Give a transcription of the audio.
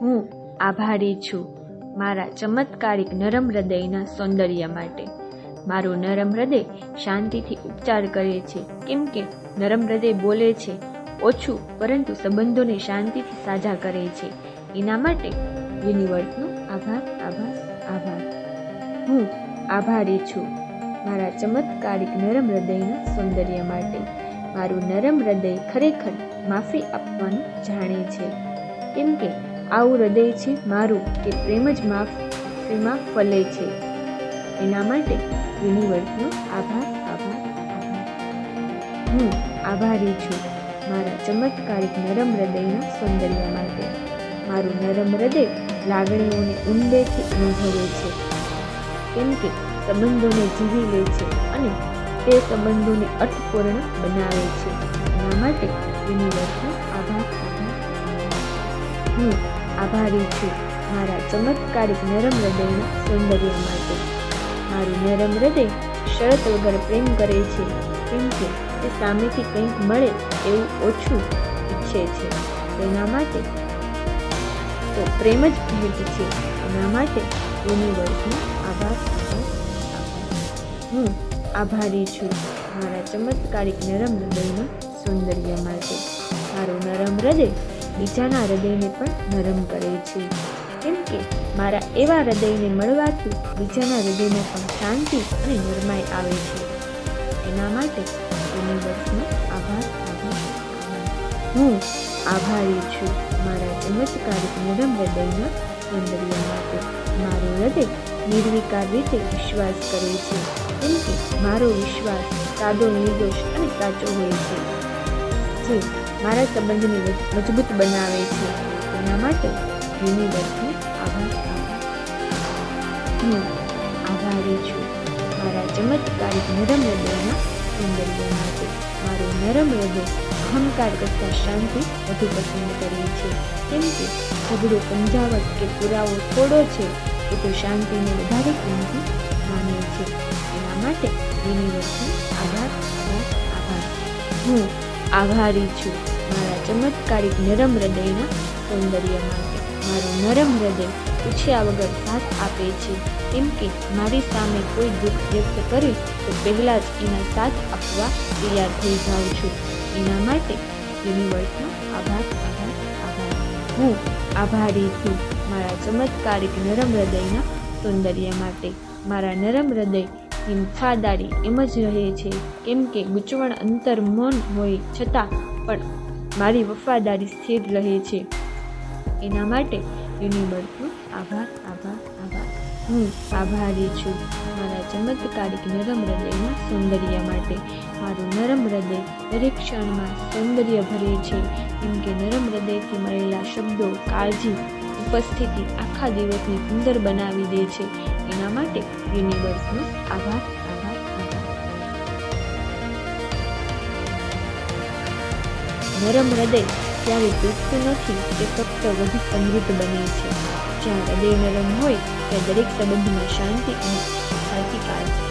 હું આભારી છું મારા ચમત્કારિક નરમ હૃદયના સૌંદર્ય માટે. મારું નરમ હૃદય શાંતિથી ઉપચાર કરે છે. કેમ કે નરમ હૃદય બોલે છે, ઓછું પરંતુ સંબંધોને શાંતિથી સાજા કરે છે. એના માટે યુનિવર્સનો આભાર આભાર આભાર. હું આભારી છું મારા ચમત્કારિક નરમ હૃદયના સૌંદર્ય માટે. મારું નરમ હૃદય ખરેખર માફી આપવાનું જાણે છે. કેમ કે આવું હૃદય છે મારું કે પ્રેમ જ માફીમાં ફલે છે. એના માટે યુનિવર્સનો આભાર આભાર હું આભારી છું મારા ચમત્કારિક નરમ હૃદયના સૌંદર્ય માટે. મારું નરમ હૃદય લાગણીઓને ઊંડેથી અનુભવે છે. કેમ કે સંબંધોને જીવી લે છે અને તે સંબંધોને અર્થપૂર્ણ બનાવે છે. એના માટે યુનિવર્સનો આભાર. હું આભારી છું. મારા ચમત્કારિક નરમ હૃદયના સૌંદર્ય માટે. મારું નરમ હૃદય શરત વગર પ્રેમ કરે છે. કેમ કે તે સામેથી કંઈક મળે એવું ઓછું ઈચ્છે છે. તેના માટે તો પ્રેમ જ ભેટ છે. એના માટે યુનિવર્સનો આભાર હું આભારી છું મારા ચમત્કારિક નરમ હૃદયના સૌંદર્ય માટે. મારું નરમ હૃદય બીજાના હૃદયને પણ નરમ કરે છે. કેમ કે મારા એવા હૃદયને મળવાથી બીજાના હૃદયને પણ શાંતિ અને નરમાઈ આવે છે. એના માટે યુનિવર્સનો આભાર હું આભારી છું મારા ચમત્કારિક નરમ હૃદયના સૌંદર્ય માટે. મારું હૃદય નિર્વિકાર રીતે વિશ્વાસ કરે છે. કેમ કે મારો વિશ્વાસ સાદો નિર્દોષ અને સાચો હોય છે. જે મારા સંબંધને મજબૂત બનાવે છે. તેના માટે યુનિવર્સનો આભાર હું આભારી છું. મારા ચમત્કારિક નરમ હૃદયના સૌંદર્ય માટે મારું નરમ હૃદય અહંકાર કરતાં શાંતિ વધુ પસંદ કરે છે. કેમ કે ઝઘડો, સમજાવટ કે પુરાવો થોડો છે, એ તો શાંતિને વધારે કિંમતી માને છે. એના માટે યુનિવર્સનો આભાર આભાર. હું આભારી છું. ચમત્કારિક નરમ હૃદયના સૌંદર્ય માટે. મારું નરમ હૃદય પૂછ્યા વગર સાથ આપે છે. કેમ કે મારી સામે કોઈ દુઃખ વ્યક્ત કરે તો પહેલાં જ એના સાથ આપવા તૈયાર થઈ જાઉં છું. એના માટે યુનિવર્સનો આભાર આભાર આભાર. હું આભારી છું મારા ચમત્કારિક નરમ હૃદયના સૌંદર્ય માટે. મારા નરમ હૃદય હિંસાદારી એમ જ રહે છે. કેમ કે ગૂંચવણ અંતર મૌન હોય છતાં પણ મારી વફાદારી સ્થિર રહે છે. એના માટે યુનિવર્સનો આભાર આભાર આભાર. હું આભારી છું મારા ચમત્કારિક નરમ હૃદયના સૌંદર્ય માટે. મારું નરમ હૃદય દરેક ક્ષણમાં સૌંદર્ય ભરે છે. કેમ કે નરમ હૃદયથી મળેલા શબ્દો કાળજી, ઉપસ્થિતિ આખા દિવસને સુંદર બનાવી દે છે. એના માટે યુનિવર્સનો આભાર નરમ હૃદય ત્યારે તૂટતું નથી તે ફક્ત વધુ સમૃદ્ધ બને છે. જ્યાં હૃદય નરમ હોય, ત્યાં દરેક સંબંધમાં શાંતિ અને સાચી કાળજી